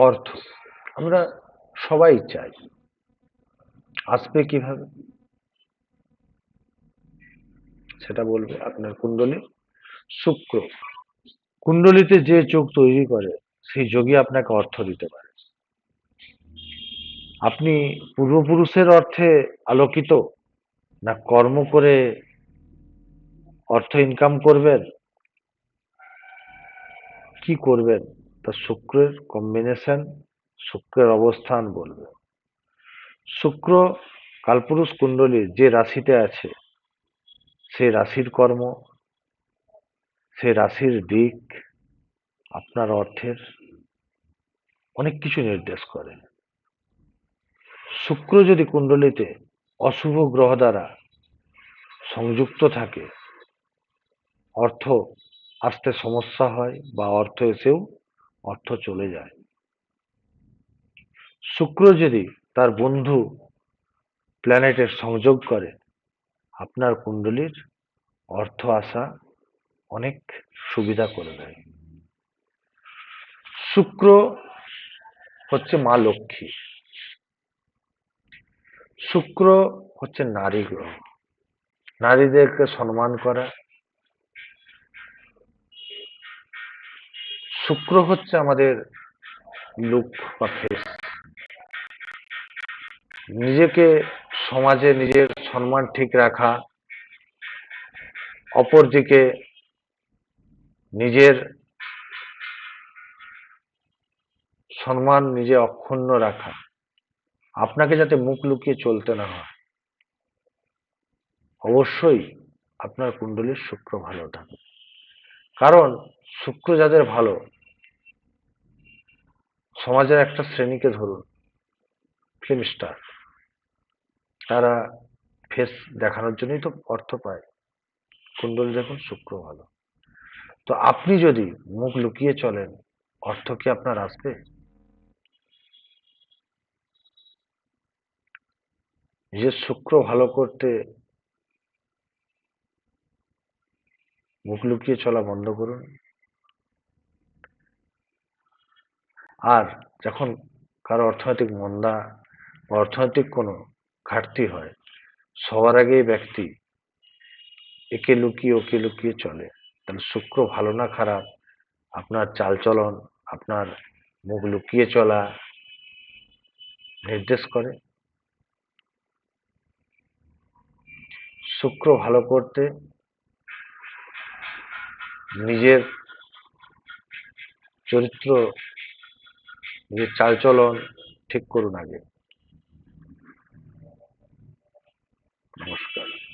অর্থ। আমরা সবাই চাই। আসবে কীভাবে? সেটা বলবে আপনার কুণ্ডলী শুক্র। কুণ্ডলিতে যে যোগ তৈরি করে, সেই যোগই আপনাকে অর্থ দিতে পারে। আপনি পূর্বপুরুষের অর্থে আলোকিত না কর্ম করে অর্থ ইনকাম করবেন? কি করবেন? তা শুক্রের কম্বিনেশন শুক্রের অবস্থান বলবে। শুক্র কালপুরুষ কুণ্ডলীর যে রাশিতে আছে সেই রাশির কর্ম সেই রাশির দিক, আপনার অর্থের অনেক কিছু নির্দেশ করে। শুক্র যদি কুণ্ডলিতে অশুভ গ্রহ দ্বারা সংযুক্ত থাকে, অর্থ আসতে সমস্যা হয় বা অর্থ এসেও অর্থ চলে যায়। শুক্র যদি তার বন্ধু প্ল্যানেটের সংযোগ করে, আপনার কুণ্ডলীর অর্থ আসা অনেক সুবিধা করে দেয়। শুক্র হচ্ছে মা লক্ষ্মী। শুক্র হচ্ছে নারী গ্রহ। নারীদেরকে সম্মান করা শুক্র হচ্ছে আমাদের লুক বা ফেস নিজেকে সমাজে নিজের সম্মান ঠিক রাখা, অপরদিকে নিজের সম্মান নিজে অক্ষুণ্ণ রাখা। আপনাকে যাতে মুখ লুকিয়ে চলতে না হয়। অবশ্যই আপনার কুণ্ডলীর শুক্র ভালো থাকে কারণ শুক্র যাদের ভালো সমাজের একটা শ্রেণীকে ধরুন ফিল্ম স্টার তারা ফেস দেখানোর জন্যই তো অর্থ পায়। কুণ্ডলী দেখুন, শুক্র ভালো। তো আপনি যদি মুখ লুকিয়ে চলেন, অর্থ কি আপনার আসবে? নিজের শুক্র ভালো করতে মুখ লুকিয়ে চলা বন্ধ করুন আর যখন কারও অর্থনৈতিক মন্দা বা অর্থনৈতিক কোনো ঘাটতি হয়, সবার আগেই ব্যক্তি একে লুকিয়ে ওকে লুকিয়ে চলে। তাহলে শুক্র ভালো না খারাপ, আপনার চালচলন, আপনার মুখ লুকিয়ে চলা নির্দেশ করে। শুক্র ভালো করতে নিজের চরিত্র নিজের চালচলন ঠিক করুন আগে। নমস্কার।